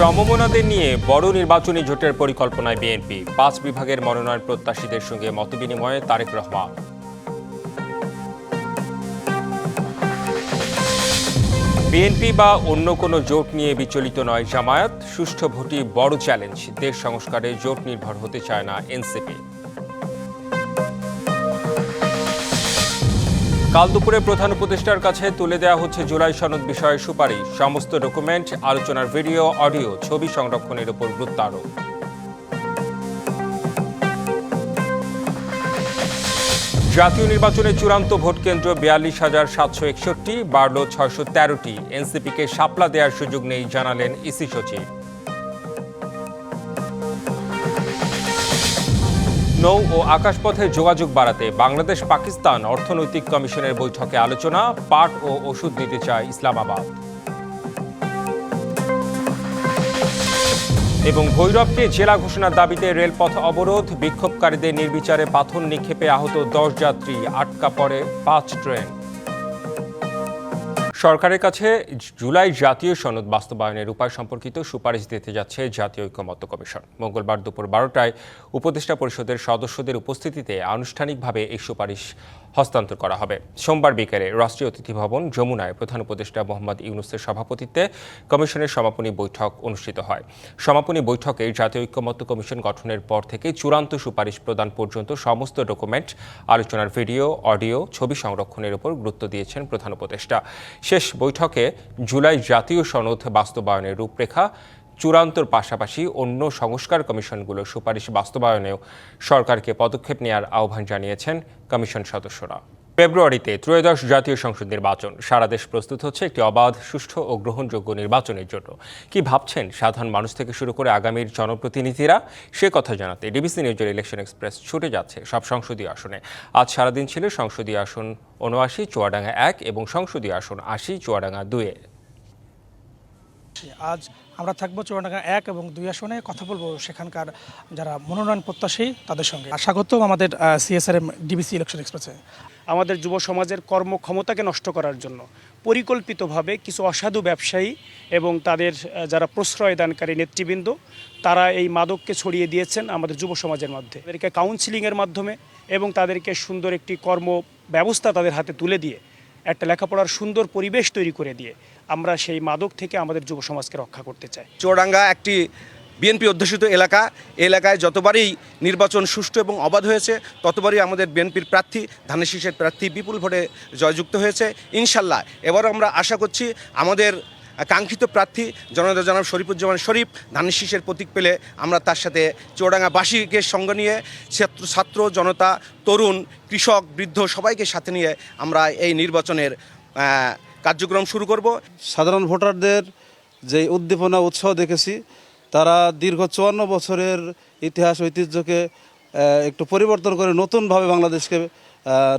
সমমনাদের নিয়ে বড় নির্বাচনী জোটের পরিকল্পনায় বিএনপি। পাঁচ বিভাগের মনোনয়ন প্রত্যাশীদের সঙ্গে মতবিনিময়ে তারেক রহমান। বিএনপি বা অন্য কোনো জোট নিয়ে বিচলিত নয় জামায়াত। সুষ্ঠু ভোটই বড় চ্যালেঞ্জ। দেশ সংস্কারে জোট নির্ভর হতে চায় না এনসিপি। কাল দুপুরে প্রধান উপদেষ্টার কাছে তুলে দেওয়া হচ্ছে জুলাই সনদ বিষয়ে সুপারিশ। সমস্ত ডকুমেন্ট, আলোচনার ভিডিও, অডিও, ছবি সংরক্ষণের উপর গুরুত্ব আরোপ জাতীয় নির্বাচনে চূড়ান্ত ভোট কেন্দ্র বিয়াল্লিশ হাজার সাতশো একষট্টি, বাড়ল ছয়শো তেরোটি। এনসিপিকে শাপলা দেওয়ার সুযোগ নেই, জানালেন ইসি সচিব। নৌ ও আকাশপথে যোগাযোগ বাড়াতে বাংলাদেশ পাকিস্তান অর্থনৈতিক কমিশনের বৈঠকে আলোচনা, পাট ও ওষুধ নিতে চায় ইসলামাবাদ। এবং ভৈরবকে জেলা ঘোষণার দাবিতে রেলপথ অবরোধ, বিক্ষোভকারীদের নির্বিচারে পাথর নিক্ষেপে আহত দশ যাত্রী, আটকা পড়ে পাঁচ ট্রেন। সরকারের কাছে জুলাই জাতীয় সনদ বাস্তবায়নের উপায় সম্পর্কিত সুপারিশ দিতে যাচ্ছে জাতীয় ঐক্যমত্য কমিশন। মঙ্গলবার দুপুর বারোটায় উপদেষ্টা পরিষদের সদস্যদের উপস্থিতিতে আনুষ্ঠানিকভাবে এই সুপারিশ হস্তান্তর করা হবে। সোমবার বিকেলে রাষ্ট্রীয় অতিথি ভবন যমুনায় প্রধান উপদেষ্টা মোহাম্মদ ইউনুসের সভাপতিত্বে কমিশনের সমাপনী বৈঠক অনুষ্ঠিত হয়। সমাপনী বৈঠকে জাতীয় ঐক্যমত্য কমিশন গঠনের পর থেকে চূড়ান্ত সুপারিশ প্রদান পর্যন্ত সমস্ত ডকুমেন্ট, আলোচনার ভিডিও, অডিও, ছবি সংরক্ষণের উপর গুরুত্ব দিয়েছেন প্রধান উপদেষ্টা। শেষ বৈঠকে জুলাই জাতীয় সনদ বাস্তবায়নের রূপরেখা চূড়ান্তর পাশাপাশি অন্য সংস্কার কমিশনগুলোর সুপারিশ বাস্তবায়নেও সরকারকে পদক্ষেপ নেওয়ার আহ্বান জানিয়েছেন কমিশন সদস্যরা। ফেব্রুয়ারিতে ত্রয়োদশ জাতীয় সংসদ নির্বাচন। সারা দেশ প্রস্তুত হচ্ছে একটি অবাধ, সুষ্ঠু ও গ্রহণযোগ্য নির্বাচনের জন্য। কি ভাবছেন সাধারণ মানুষ থেকে শুরু করে আগামীর জনপ্রতিনিধিরা? সে কথা জানাতে ডিবিসি নিউজের ইলেকশন এক্সপ্রেস ছুটে যাচ্ছে সব সংসদীয় আসনে। আজ সারাদিন ছিল সংসদীয় আসন উনআশি চুয়াডাঙ্গা এক এবং সংসদীয় আসন আশি, চুয়াডাঙ্গা দুয়ে আজ আমরা থাকব চুয়াডাঙ্গা এক এবং দুই আসনে কথা বলব সেখানকার যারা মনোনয়ন প্রত্যাশী তাদের সঙ্গে। স্বাগতম আমাদের সিএসআরএম ডিবিসি ইলেকশন এক্সপ্রেসে আমাদের যুব সমাজের কর্মক্ষমতাকে নষ্ট করার জন্য পরিকল্পিতভাবে কিছু অসাধু ব্যবসায়ী এবং তাদের যারা প্রশ্রয় দানকারী নেতৃবৃন্দ, তারা এই মাদককে ছড়িয়ে দিয়েছেন আমাদের যুব সমাজের মধ্যে। তাদেরকে কাউন্সিলিংয়ের মাধ্যমে এবং তাদেরকে সুন্দর একটি কর্ম ব্যবস্থা তাদের হাতে তুলে দিয়ে একটা লেখাপড়ার সুন্দর পরিবেশ তৈরি করে দিয়ে আমরা সেই মাদক থেকে আমাদের যুব সমাজকে রক্ষা করতে চাই। চৌডাঙ্গা একটি বিএনপি অধ্যুষিত এলাকা। এলাকায় যতবারই নির্বাচন সুষ্ঠু এবং অবাধ হয়েছে, ততবারই আমাদের বিএনপির প্রার্থী, ধানের শীষের প্রার্থী বিপুল ভোটে জয়যুক্ত হয়েছে। ইনশাল্লাহ, এবারও আমরা আশা করছি আমাদের কাঙ্ক্ষিত প্রার্থী জনতা জনাব শরীফুজ্জামান শরীফ ধানের শীষের প্রতীক পেলে আমরা তার সাথে চুয়াডাঙ্গাবাসীকে সঙ্গে নিয়ে ছাত্র ছাত্র, জনতা, তরুণ, কৃষক, বৃদ্ধ সবাইকে সাথে নিয়ে আমরা এই নির্বাচনের কার্যক্রম শুরু করব। সাধারণ ভোটারদের যে উদ্দীপনা, উৎসাহ দেখেছি, তারা দীর্ঘ চুয়ান্ন বছরের ইতিহাস, ঐতিহ্যকে একটু পরিবর্তন করে নতুনভাবে বাংলাদেশকে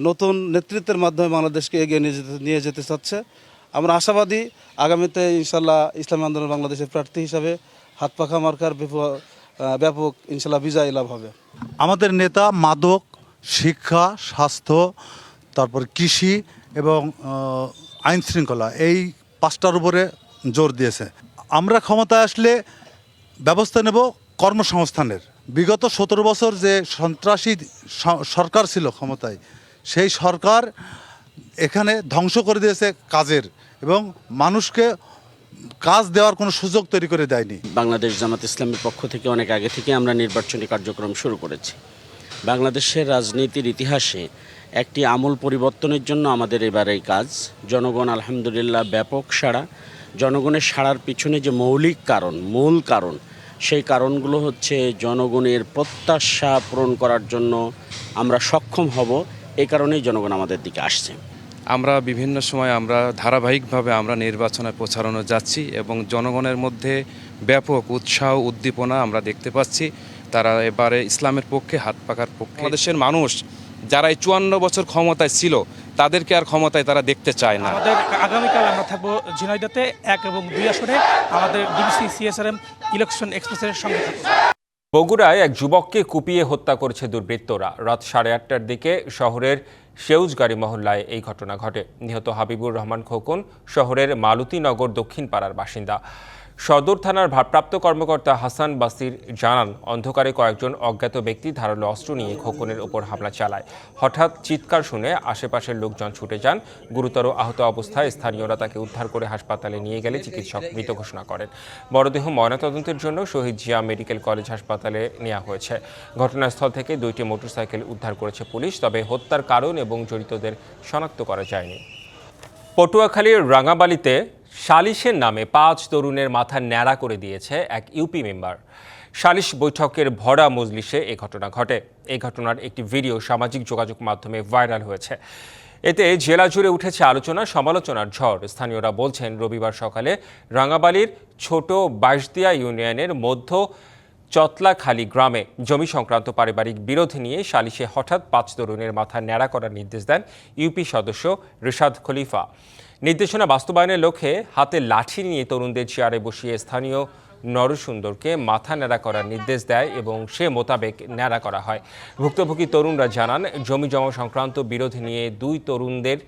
নতুন নেতৃত্বের মাধ্যমে বাংলাদেশকে এগিয়ে নিয়ে যেতে নিয়ে যেতে চাচ্ছে। আমরা আশাবাদী আগামীতে ইনশাল্লাহ ইসলামী আন্দোলন বাংলাদেশের প্রার্থী হিসাবে হাত পাখা মার্কার ব্যাপক ইনশাল্লাহ বিজয় লাভ হবে। আমাদের নেতা মাদক, শিক্ষা, স্বাস্থ্য, তারপর কৃষি এবং আইন শৃঙ্খলা, এই পাঁচটার উপরে জোর দিয়েছে। আমরা ক্ষমতায় আসলে ব্যবস্থা নেব কর্মসংস্থানের। বিগত সতেরো বছর যে সন্ত্রাসী সরকার ছিল ক্ষমতায়, সেই সরকার এখানে ধ্বংস করে দিয়েছে কাজের। এবং মানুষকে কাজ দেওয়ার কোনো সুযোগ তৈরি করে দেয়নি। বাংলাদেশ জামাত ইসলামের পক্ষ থেকে অনেক আগে থেকে আমরা নির্বাচনী কার্যক্রম শুরু করেছি। বাংলাদেশের রাজনীতির ইতিহাসে একটি আমূল পরিবর্তনের জন্য আমাদের এবার এই কাজ। জনগণ আলহামদুলিল্লাহ ব্যাপক সাড়া। জনগণের সাড়ার পিছনে যে মৌলিক কারণ, মূল কারণ, সেই কারণগুলো হচ্ছে জনগণের প্রত্যাশা পূরণ করার জন্য আমরা সক্ষম হব। এই কারণেই জনগণ আমাদের দিকে আসছে। আমরা বিভিন্ন সময় আমরা ধারাবাহিকভাবে আমরা নির্বাচনে প্রচারণে যাচ্ছি এবং জনগণের মধ্যে ব্যাপক উৎসাহ উদ্দীপনা আমরা দেখতে পাচ্ছি। তারা এবারে ইসলামের পক্ষে হাত পাকার পক্ষে। দেশের মানুষ যারা এই চুয়ান্ন বছর ক্ষমতায় ছিল তাদেরকে আর ক্ষমতায় তারা দেখতে চায় না। আমাদের আগামীকাল আমরা থাকব ঝিনাইদাতে এক এবং দুই আসনে আমাদের ডিবিসি সিএসআরএম ইলেকশন এক্সপ্রেসের সঙ্গে থাকব। বগুড়ায় এক যুবককে কুপিয়ে হত্যা করেছে দুর্বৃত্তরা। রাত সাড়ে আটটার দিকে শহরের সেউজগাড়ি মহল্লায় এই ঘটনা ঘটে। নিহত হাবিবুর রহমান খোকন শহরের মালতীনগর দক্ষিণ পাড়ার বাসিন্দা। সদর থানার ভারপ্রাপ্ত কর্মকর্তা হাসান বাসির জানান, অন্ধকারে কয়েকজন অজ্ঞাত ব্যক্তি ধারালো অস্ত্র নিয়ে খোকনের ওপর হামলা চালায়। হঠাৎ চিৎকার শুনে আশেপাশের লোকজন ছুটে যান। গুরুতর আহত অবস্থায় স্থানীয়রা তাকে উদ্ধার করে হাসপাতালে নিয়ে গেলে চিকিৎসক মৃত ঘোষণা করেন। মরদেহ ময়নাতদন্তের জন্য শহীদ জিয়া মেডিকেল কলেজ হাসপাতালে নেওয়া হয়েছে। ঘটনাস্থল থেকে দুইটি মোটরসাইকেল উদ্ধার করেছে পুলিশ, তবে হত্যার কারণ এবং জড়িতদের শনাক্ত করা যায়নি। পটুয়াখালীর রাঙাবালিতে সালিশের নামে পাঁচ তরুণের মাথা ন্যাড়া করে দিয়েছে এক ইউপি মেম্বার। সালিশ বৈঠকের ভরা মজলিসে এ ঘটনা ঘটে। এই ঘটনার একটি ভিডিও সামাজিক যোগাযোগ মাধ্যমে ভাইরাল হয়েছে। এতে জেলা জুড়ে উঠেছে আলোচনা, সমালোচনার ঝড়। স্থানীয়রা বলছেন, রবিবার সকালে রাঙাবালির ছোট বাইশদিয়া ইউনিয়নের মধ্য চতলাখালী গ্রামে জমি সংক্রান্ত পারিবারিক বিরোধ নিয়ে সালিশে হঠাৎ পাঁচ তরুণের মাথা ন্যাড়া করার নির্দেশ দেন ইউপি সদস্য রিশাদ খলিফা। নির্দেশনা বাস্তবায়নের লক্ষ্যে হাতে লাঠি নিয়ে তরুণদের চেয়ারে বসিয়ে স্থানীয় নরসুন্দরকে মাথা ন্যাড়া করার নির্দেশ দেয় এবং সে মোতাবেক ন্যাড়া করা হয়। ভুক্তভোগী তরুণরা জানান, জমি জমা সংক্রান্ত বিরোধ নিয়ে দুই তরুণদের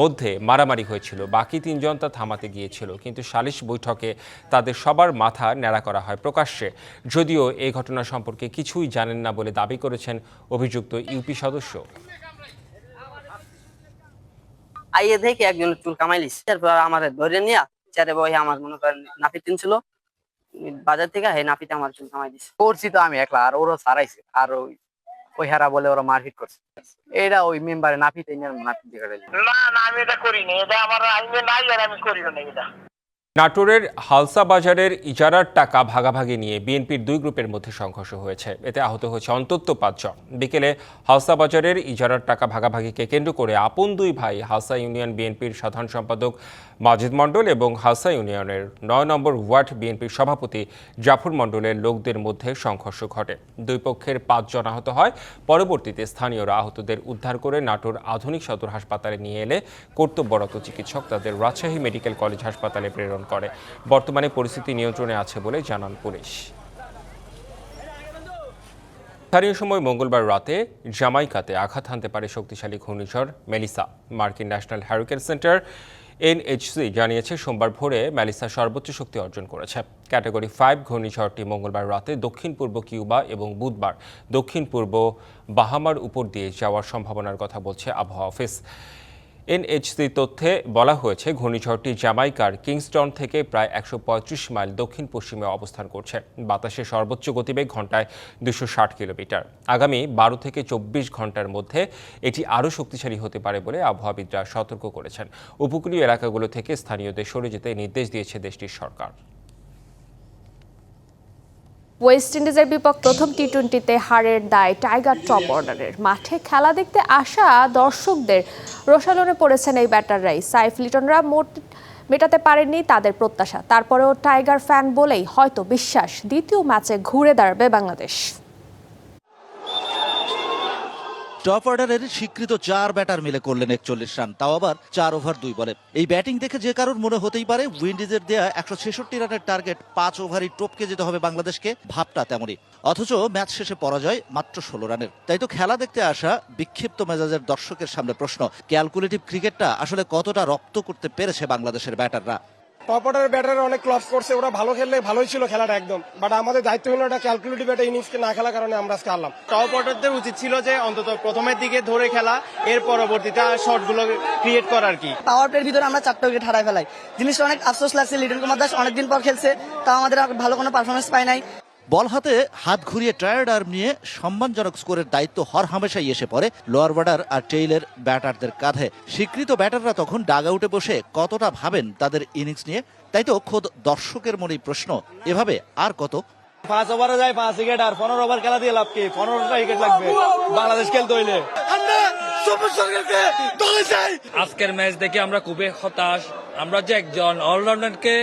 মধ্যে মারামারি হয়েছিল। বাকি তিনজন তা থামাতে গিয়েছিল, কিন্তু সালিশ বৈঠকে তাদের সবার মাথা ন্যাড়া করা হয় প্রকাশ্যে। যদিও এই ঘটনা সম্পর্কে কিছুই জানেন না বলে দাবি করেছেন অভিযুক্ত ইউপি সদস্য। আইয়ে দেখে একজন চুল কামাইলিস তারপর আমার ধরে নিয়া চারে বই আমার মনে করেন নাপিত কিনছিল। বাজার থেকে হে নাপিতে আমার চুল কামাই দিছে। করছি তো আমি একলা আর ওরা সারাইছে আর ওই ওই হারা বলে ওরা মারপিট করছে। এটা ওই মেম্বারে নাপিতে নাপিত না না আমি এটা করিনি এটা আমার আইনে নাই আর আমি করিও না এটা নাটোরের হালসা বাজারের ইজারার টাকা ভাগাভাগি নিয়ে বিএনপির দুই গ্রুপের মধ্যে সংঘর্ষ হয়েছে। এতে আহত হয়েছে অন্তত পাঁচজন বিকেলে হালসা বাজারের ইজারার টাকা ভাগাভাগিকে কেন্দ্র করে আপন দুই ভাই হালসা ইউনিয়ন বিএনপির সাধারণ সম্পাদক মাজিদ মণ্ডল এবং হালসা ইউনিয়নের নয় নম্বর ওয়ার্ড বিএনপির সভাপতি জাফর মণ্ডলের লোকদের মধ্যে সংঘর্ষ ঘটে। দুই পক্ষের পাঁচজন আহত হয়। পরবর্তীতে স্থানীয়রা আহতদের উদ্ধার করে নাটোর আধুনিক সদর হাসপাতালে নিয়ে এলে কর্তব্যরত চিকিৎসক তাদের রাজশাহী মেডিকেল কলেজ হাসপাতালে প্রেরণ করে। বর্তমানে পরিস্থিতি নিয়ন্ত্রণে আছে বলে জানান পুলিশ। স্থানীয় সময় মঙ্গলবার রাতে জামাইকাতে আঘাত হানতে পারে শক্তিশালী ঘূর্ণিঝড় মেলিসা। মার্কিন ন্যাশনাল হ্যারিকেন সেন্টার এনএইচসি জানিয়েছে, সোমবার ভোরে ম্যালিসা সর্বোচ্চ শক্তি অর্জন করেছে। ক্যাটাগরি ফাইভ ঘূর্ণিঝড়টি মঙ্গলবার রাতে দক্ষিণ পূর্ব কিউবা এবং বুধবার দক্ষিণ পূর্ব বাহামার উপর দিয়ে যাওয়ার সম্ভাবনার কথা বলছে আবহাওয়া অফিস। এনএইচসি তথ্যে বলা হয়েছে, ঘূর্ণিঝড়টি জামাইকার কিংস্টন থেকে প্রায় একশো পঁয়ত্রিশ মাইল দক্ষিণ পশ্চিমে অবস্থান করছে। বাতাসের সর্বোচ্চ গতিবেগ ঘন্টায় দুশো কিলোমিটার। আগামী বারো থেকে চব্বিশ ঘণ্টার মধ্যে এটি আরও শক্তিশালী হতে পারে বলে আবহাওয়াবিদরা সতর্ক করেছেন। উপকূলীয় এলাকাগুলো থেকে স্থানীয়দের সরে যেতে নির্দেশ দিয়েছে দেশটির সরকার। ওয়েস্ট ইন্ডিজের বিপক্ষে প্রথম টি টোয়েন্টিতে হারের দায় টাইগার টপ অর্ডারের। মাঠে খেলা দেখতে আসা দর্শকদের রোশালনে পড়েছেন এই ব্যাটাররাই। সাইফ লিটনরা মোট মেটাতে পারেননি তাদের প্রত্যাশা। তারপরেও টাইগার ফ্যান বলেই হয়তো বিশ্বাস দ্বিতীয় ম্যাচে ঘুরে দাঁড়াবে বাংলাদেশ। টপ অর্ডারের স্বীকৃত চার ব্যাটার মিলে করলেন একচল্লিশ রান, তাও আবার চার ওভার দুই বলে। এই ব্যাটিং দেখে যে কারোর মনে হতেই পারে উইন্ডিজের দেয়া একশো ছেষট্টি রানের টার্গেট পাঁচ ওভারই টপকে যেতে হবে বাংলাদেশকে, ভাবটা তেমনই। অথচ ম্যাচ শেষে পরাজয় মাত্র ষোলো রানের। তাই তো খেলা দেখতে আসা বিক্ষিপ্ত মেজাজের দর্শকের সামনে প্রশ্ন ক্যালকুলেটিভ ক্রিকেটটা আসলে কতটা রপ্ত করতে পেরেছে বাংলাদেশের ব্যাটাররা টপ অর্ডারের ব্যাটার অনেক ক্লপ করছে ওরা ভালো খেললে ভালোই ছিল খেলাটা একদম। বাট আমাদের দায়িত্বহীন একটা ক্যালকুলেটিভ একটা ইনিংসকে না খেলার কারণে আমরা আজকে হারলাম। টপ অর্ডারদের উচিত ছিল যে অন্তত প্রথমের দিকে ধরে খেলা এর পরবর্তীতে শটগুলো ক্রিয়েট করার কি। পাওয়ার প্লের ভিতরে আমরা চারটা উইকেট হারাই ফেলাই। জিনিসটা অনেক আফসোস লাগছে লিটন কুমার দাস অনেকদিন পর খেলছে তাও আমাদের আর ভালো কোনো পারফরমেন্স পাই নাই। বল হাতে হাত ঘুরিয়ে টায়ার্ড আর্ম নিয়ে সম্মানজনক স্কোরের দায়িত্ব হর হামেশাই এসে পড়ে লোয়ার বর্ডার আর টেইলের ব্যাটারদের কাঁধে। স্বীকৃত ব্যাটাররা তখন ডাগ আউটে বসে কতটা ভাবেন তাদের ইনিংস নিয়ে? তাই তো খোদ দর্শকের মনেই প্রশ্ন। এভাবে আর কত? পাঁচ ওভারে যায় পাঁচ উইকেট আর পনেরো ওভার খেলা দিয়ে লাভ কি? পনেরোটা উইকেট লাগবে। বাংলাদেশ খেলতে হইলে। আজকের ম্যাচ দেখে আমরা খুবই হতাশ। আমরা যে একজন অলরাউন্ডারকে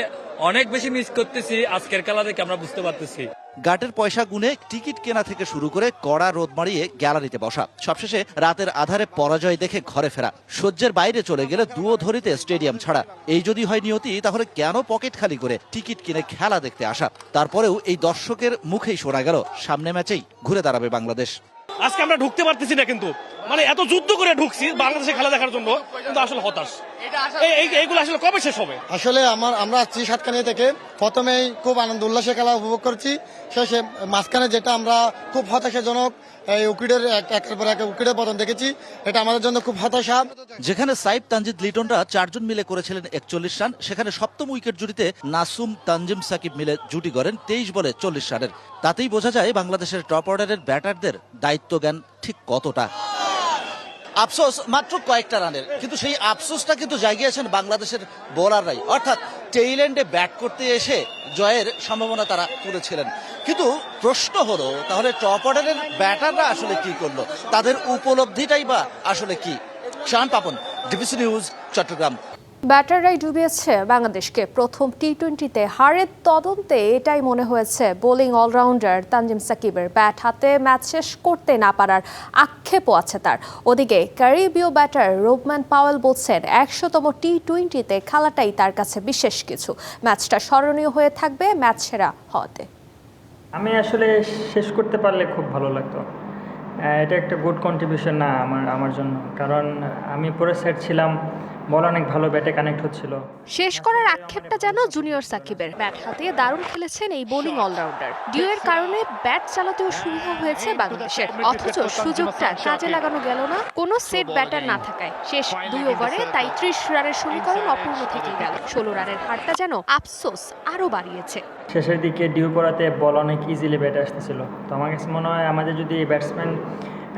অনেক বেশি মিস করতেছি আজকের খেলা দেখে আমরা বুঝতে পারতেছি। গাটের পয়সা গুনে টিকিট কেনা থেকে শুরু করে কড়া রোদ মারিয়ে গ্যালারিতে বসা। সবশেষে রাতের আধারে পরাজয় দেখে ঘরে ফেরা। সহ্যের বাইরে চলে গেলে দুও ধরিতে স্টেডিয়াম ছাড়া। এই যদি হয় নিয়তি, তাহলে কেন পকেট খালি করে টিকিট কিনে খেলা দেখতে আসা? তারপরেও এই দর্শকের মুখেই শোনা গেল, সামনে ম্যাচেই ঘুরে দাঁড়াবে বাংলাদেশ। আজকে আমরা ঢুকতে পারতেছি না কিন্তু। মানে এত যুদ্ধ করে ঢুকছি বাংলাদেশে খেলা দেখার জন্য, কিন্তু আসলে হতাশ। এইগুলো আসলে কবে শেষ হবে? আসলে আমার আমরা আসছি সাতখানি থেকে। প্রথমেই খুব আনন্দ উল্লাসে খেলা উপভোগ করছি। শেষে মাঝখানে যেটা আমরা খুব হতাশাজনক এই একের পর এক উইকেটের পতন দেখেছি। এটা আমাদের জন্য খুব হতাশা। যেখানে সাইফ তানজিদ লিটনরা চারজন মিলে করেছিলেন একচল্লিশ রান সেখানে সপ্তম উইকেট জুটিতে নাসুম তানজিম সাকিব মিলে জুটি গড়েন তেইশ বলে চল্লিশ রানের। তাতেই বোঝা যায় বাংলাদেশের টপ অর্ডারের ব্যাটারদের দায়িত্ব জ্ঞান ঠিক কতটা। আফসোস মাত্র কয়েকটা রানের। কিন্তু সেই আফসোসটা কিন্তু জাগিয়েছেন বাংলাদেশের বোলাররাই। অর্থাৎ টেইল্যান্ডে ব্যাট করতে এসে জয়ের সম্ভাবনা তারা করেছিলেন কিন্তু প্রশ্ন হলো, তাহলে টপ অর্ডারের ব্যাটাররা আসলে কি করল? তাদের উপলব্ধিটাই বা আসলে কি? Shan Papon, DBC news, Chattogram. ব্যাটাররাই ডুবিয়েছে বাংলাদেশকে। প্রথম টি টোয়েন্টিতে হারের তদন্তে এটাই মনে হয়েছে বোলিং অলরাউন্ডার তানজিম সাকিবের। ব্যাট হাতে ম্যাচ শেষ করতে না পারার আক্ষেপও আছে তার। ওদিকে ক্যারিবীয় ব্যাটার রোবম্যান পাওয়েল বলছেন, একশোতম টি টোয়েন্টিতে খেলাটাই তার কাছে বিশেষ কিছু। ম্যাচটা স্মরণীয় হয়ে থাকবে ম্যাচ সেরা হওয়াতে। আমি আসলে শেষ করতে পারলে খুব ভালো লাগতো। এটা একটা গুড কন্ট্রিবিউশন না আমার আমার জন্য। কারণ আমি পুরো সেট ছিলাম বল অনেক ভালো ব্যাটে কানেক্ট হচ্ছিল। শেষ করার আক্ষেপটা যেন জুনিয়র সাকিবের। ব্যাট হাতে দারুণ খেলেছেন এই বোলিং অলরাউন্ডার। ডিউয়ের কারণে ব্যাট চালাতেও সুবিধা হয়েছে বাংলাদেশের। অথচ সুযোগটা কাজে লাগানো গেল না কোনো সেট ব্যাটার না থাকায়। শেষ দুই ওভারে তাই ত্রিশ রানের সমীকরণ অপূর্ণ থেকে গেল। ষোলো রানের হারটা যেন আফসোস আরও বাড়িয়েছে। শেষের দিকে ডিউ করাতে বল অনেক ইজিলি ব্যাটে আসতেছিল। তো আমার কাছে মনে হয় আমাদের যদি ব্যাটসম্যান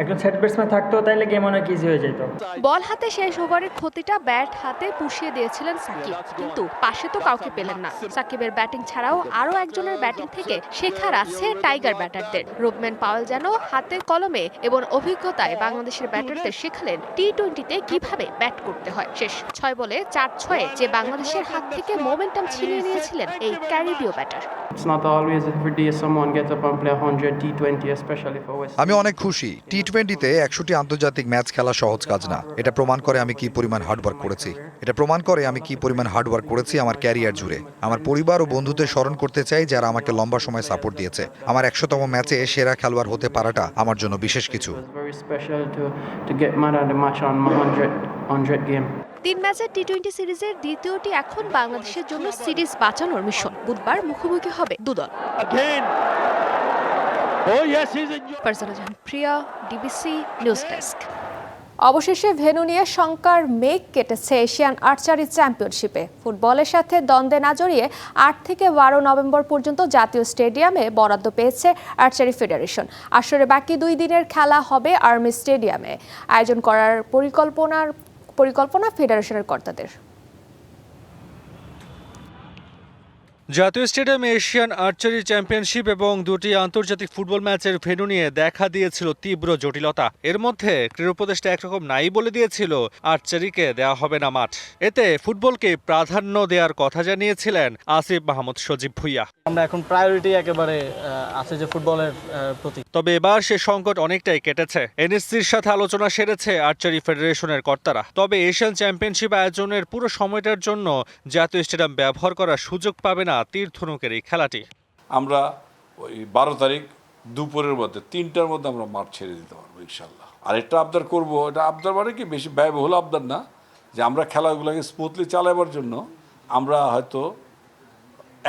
একজন সেট ব্যাটসম্যান থাকতো তাহলে গেম অনেক ইজি হয়ে যেত বল হাতে শেষ ওভারের ক্ষতিটা ব্যাট হাতে পুষিয়ে দিয়েছিলেন সাকিব। কিন্তু পাশে তো কাউকে পেলেন না। সাকিবের ব্যাটিং ছাড়াও আরও একজনের ব্যাটিং থেকে শেখার আছে টাইগার ব্যাটারদের রুবম্যান পাওয়েল যেন হাতে কলমে এবং অভিজ্ঞতায় বাংলাদেশের ব্যাটারদের শেখালেন টি টোয়েন্টিতে কীভাবে ব্যাট করতে হয়। শেষ ছয় বলে চার ছয়ে যে বাংলাদেশের হাত থেকে মোমেন্টাম ছিনিয়ে নিয়েছিলেন এই ক্যারিবীয় batter It's not always every day someone gets up and play 100 T20, especially for West. আমি অনেক খুশি। টি টোয়েন্টিতে একশোটি আন্তর্জাতিক ম্যাচ খেলা সহজ কাজ না। এটা প্রমাণ করে আমি কি পরিমাণ হার্ডওয়ার্ক করেছি। এটা প্রমাণ করে আমি কি পরিমাণ হার্ডওয়ার্ক করেছি আমার ক্যারিয়ার জুড়ে। আমার পরিবার ও বন্ধুদের স্মরণ করতে চাই যারা আমাকে লম্বা সময় সাপোর্ট দিয়েছে। আমার একশোতম ম্যাচে সেরা খেলোয়াড় হতে পারাটা আমার জন্য বিশেষ কিছু। It's very special to, to get man of the match on my 100, 100 game. তিন ম্যাচের টি টোয়েন্টি সিরিজের দ্বিতীয়টি এখন বাংলাদেশের জন্য সিরিজ বাঁচানোর মিশন বুধবার মুখোমুখি হবে দুদল। প্রিয়া ডিবিসি নিউজ ডেস্ক অবশেষে ভেন্যু নিয়ে শঙ্কার মেঘ কেটেছে এশিয়ান আর্চারি চ্যাম্পিয়নশিপে। ফুটবলের সাথে দ্বন্দ্বে না জড়িয়ে আট থেকে বারো নভেম্বর পর্যন্ত জাতীয় স্টেডিয়ামে বরাদ্দ পেয়েছে আর্চারি ফেডারেশন। আসরে বাকি দুই দিনের খেলা হবে আর্মি স্টেডিয়ামে। আয়োজন করার পরিকল্পনার পরিকল্পনা ফেডারেশনের কর্তাদের। জাতীয় স্টেডিয়ামে এশিয়ান আর্চারি চ্যাম্পিয়নশিপ এবং দুটি আন্তর্জাতিক ফুটবল ম্যাচের ভেন্যু নিয়ে দেখা দিয়েছিল তীব্র জটিলতা। এর মধ্যে ক্রীড়া উপদেষ্টা একরকম নাই বলে দিয়েছিল আর্চারিকে দেওয়া হবে না মাঠ। এতে ফুটবলকে প্রাধান্য দেওয়ার কথা জানিয়েছিলেন আসিফ মাহমুদ সজীব ভুইয়া। আমরা এখন প্রায়োরিটি একেবারে আছে যে ফুটবলের প্রতি। তবে এবার সে সংকট অনেকটাই কেটেছে। এনএসসির সাথে আলোচনা সেরেছে আর্চারি ফেডারেশনের কর্তারা। তবে এশিয়ান চ্যাম্পিয়নশিপ আয়োজনের পুরো সময়টার জন্য জাতীয় স্টেডিয়াম ব্যবহার করার সুযোগ পাবে না তীর ধনুকের এই খেলাটি। আমরা ওই বারো তারিখ দুপুরের মধ্যে, তিনটার মধ্যে আমরা মাঠ ছেড়ে দিতে পারব ইনশাল্লাহ আরেকটা আবদার করব, এটা আবদার মানে কি? বেশি ব্যয়বহুল আবদার না, যে আমরা খেলাগুলোকে স্মুথলি চালাবার জন্য আমরা হয়তো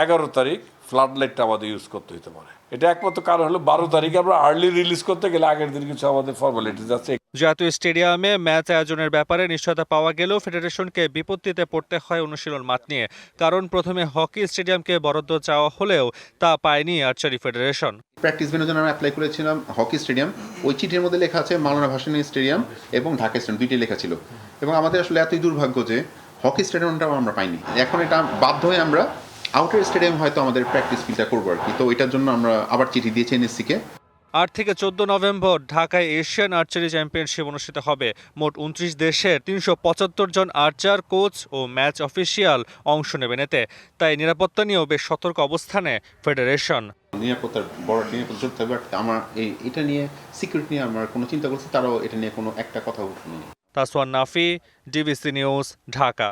এগারো তারিখ ফ্লাড লাইটটা আমাদের ইউজ করতে হতে পারে। এটা একমাত্র কারণ হলো বারো তারিখে আমরা আর্লি রিলিজ করতে গেলে আগের দিন কিছু আমাদের ফর্মালিটিস আছে জাতীয় স্টেডিয়ামে ম্যাচ আয়োজনের ব্যাপারে নিশ্চয়তা পাওয়া গেলেও ফেডারেশনকে বিপত্তিতে পড়তে হয় অনুশীলন মাঠ নিয়ে। কারণ প্রথমে হকি স্টেডিয়ামকে বরাদ্দ চাওয়া হলেও তা পায়নি আর্চারি ফেডারেশন। প্র্যাকটিস ভেন্যুর জন্য আমরা অ্যাপ্লাই করেছিলাম হকি স্টেডিয়াম, ওই চিঠির মধ্যে লেখা আছে মাওলানা ভাসানী স্টেডিয়াম এবং ঢাকা স্টেডিয়াম দুইটি লেখা ছিল। এবং আমাদের আসলে এতই দুর্ভাগ্য যে হকি স্টেডিয়ামটাও আমরা পাইনি। এখন এটা বাধ্য হয়ে আমরা আউটার স্টেডিয়াম হয়তো আমাদের প্র্যাকটিস ফিলটা করব আর কি। তো এটার জন্য আমরা আবার চিঠি দিয়েছি এনএসসিকে আট থেকে চোদ্দ নভেম্বর ঢাকায় এশিয়ান আর্চারি চ্যাম্পিয়নশিপ অনুষ্ঠিত হবে। মোট উনত্রিশ দেশের তিনশো পঁচাত্তর জন আর্চার কোচ ও ম্যাচ অফিসিয়াল অংশ নেবেন এতে। তাই নিরাপত্তা নিয়েও বেশ সতর্ক অবস্থানে ফেডারেশন। নিরাপত্তার বড় একটা নিরাপত্তা জোর থাকবে আমার এই এটা নিয়ে সিকিউরিটি নিয়ে আমার কোনো চিন্তা করছি তারাও এটা নিয়ে কোনো একটা কথা শুনিনি তাসওয়ান নাফি ডিবিসি নিউজ ঢাকা।